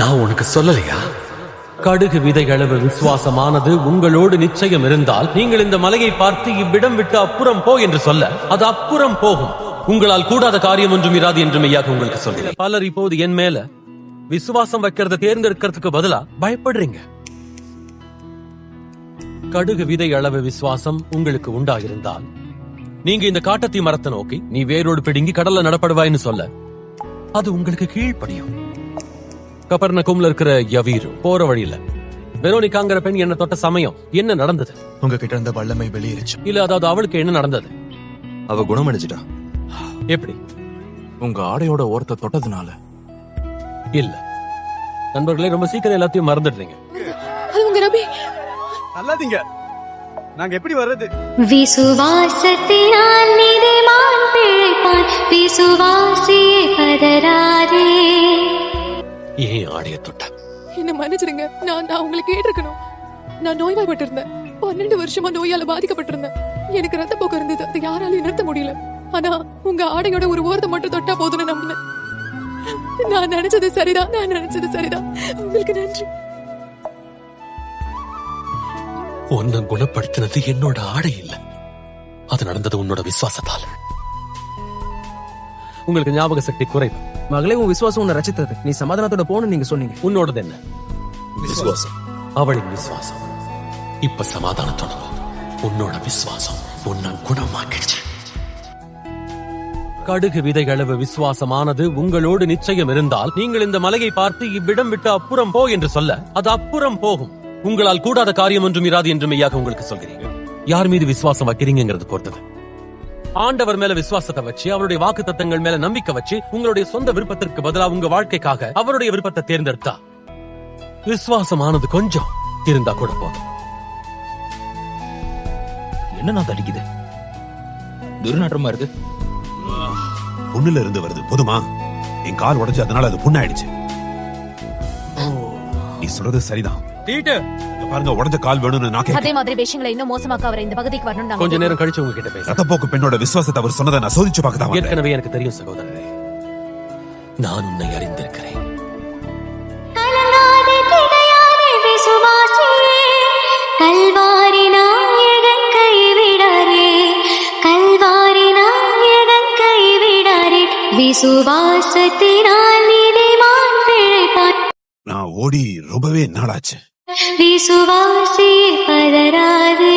நான் உனக்கு சொல்லலையா? கடுகு விதை அளவு விசுவாசமானது உங்களோடு நிச்சயம் இருந்தால் நீங்கள் இந்த மலையை பார்த்து இவ்விடம் விட்டு அப்புறம் போ என்று சொல்ல. அது அப்புறம் போகும். உங்களால் கூடாத காரியம் ஒன்றும் இராது என்று மெய்யாக உங்களுக்கு சொல்கிறேன். பலர் இப்போது என் மேல விசுவாசம் வைக்கிறத தேர்ந்தெடுக்கிறதுக்கு பதிலா பயப்படுறீங்க. கடுகு விதை அளவு விசுவாசம் உங்களுக்கு உண்டாயிருந்தால் நீங்க இந்த காட்டத்தி மரத்தை நோக்கி நீ வேரோடு பிடுங்கி கடல்ல நடப்படுவாய்னு சொல்ல. அது உங்களுக்கு கீழ்ப்படியும். கபர்னகும்ல இருக்கிற யவீரு போற வழியில. வெரோனிகாங்கிற பெண் என்ன தொட்ட சமயம் என்ன நடந்தது? உங்ககிட்ட இருந்த வல்லமை வெளியேறிச்சு. இல்ல அதாவது அவளுக்கு என்ன நடந்தது? அவ குணமடைஞ்சிட்டா? எப்படி? உங்க ஆடையோட ஓரத்தை தொட்டதுனால. இல்ல. நண்பர்களே ரொம்ப சீக்கிரம் எல்லாத்தையும் மறந்துடுறீங்க. அது உங்க ரபி நல்லாதீங்க நாங்க எப்படி வர்றது? விசுவாசத்தினால் நீதிமான் பிழைப்பான். விசுவாசியே பதறாதே ஏன் ஆடைய தொட்ட என்ன மன்னிச்சிடுங்க. நான் நான் உங்களை கேட்டிருக்கணும். நான் நோய்வாய்ப்பட்டிருந்தேன். பன்னெண்டு வருஷமா நோயால பாதிக்கப்பட்டிருந்தேன். எனக்கு ரத்த போக்கு இருந்தது. அது யாராலையும் நிறுத்த முடியல. ஆனா உங்க ஆடையோட ஒரு ஓரத்தை மட்டும் தொட்டா போதும்னு நம்பினேன். நான் நினைச்சது சரிதான். நான் நினைச்சது சரிதான். உங்களுக்கு நன்றி. உன்னை குணப்படுத்தினது என்னோட ஆடை இல்ல. அது நடந்தது உன்னோட விசுவாசத்தால். உங்களுக்கு ஞாபக சக்தி குறைவு. மகளே உன் விசுவாசம் உன்னை ரச்சித்தது நீ சமாதானத்தோட போன்னு நீங்க சொன்னீங்க. உன்னோடது என்ன? விசுவாசம். அவளின் விசுவாசம். இப்ப சமாதானத்தோட. உன்னோட விசுவாசம் உன்னை குணமாக்கிடுச்சு. கடுகு விதைகளவு விசுவாசமானது உங்களோடு நிச்சயம் இருந்தால் நீங்கள் இந்த மலையை பார்த்து இவ்விடம் விட்டு அப்புறம் போ என்று சொல்ல அது அப்புறம் போகும். உங்களால் கூடாத காரியம் ஒன்றும் இராது என்று மெய்யாக உங்களுக்கு சொல்கிறீங்க யார் மீது விசுவாசம் வைக்கிறீங்கிறது பொறுத்தது. ஆண்டவர் மேல விசுவாசத்தை வச்சு அவருடைய வாக்கு தத்தங்கள் மேல நம்பிக்கை வச்சு உங்களுடைய சொந்த விருப்பத்திற்கு பதிலா உங்க வாழ்க்கைக்காக அவருடைய விருப்பத்தை தேர்ந்தெடுத்தா விசுவாசமானது கொஞ்சம் இருந்தா கூட போதும். என்ன நான் தடிக்குது துர்நாற்றமா இருக்கு புண்ணுல இருந்து வருது. போதுமா? என் கால் உடைஞ்சு அதனால அது புண்ணாயிடுச்சு. நீ சொல்றது சரிதான். தீட்டு. பாருங்க உடைஞ்ச கால் வேணும்னு நான் அதே மாதிரி விஷயங்களை இன்னும் மோசமாக்க அவரை இந்த பகுதிக்கு வரணும் கொஞ்ச நேரம் கழிச்சு உங்ககிட்ட பேச ரத்தப்போக்கு பெண்ணோட விசுவாசத்தை அவர் சொன்னதை நான் சோதிச்சு பார்க்க தான் வந்தேன். ஏற்கனவே எனக்கு தெரியும் சகோதரரே. நான் உன்னை அறிந்திருக்கிறேன். கலங்காதே திகையாதே விசுவாசியே. கல்வாரி நாயகன் கைவிடாரே கல்வாரி நாயகன் கைவிடாரே விசுவாசத்தினால் நீதிமான் பிழைப்பான். நான் ஓடி ரொம்பவே நாளாச்சு. விசுவாசி பதராதே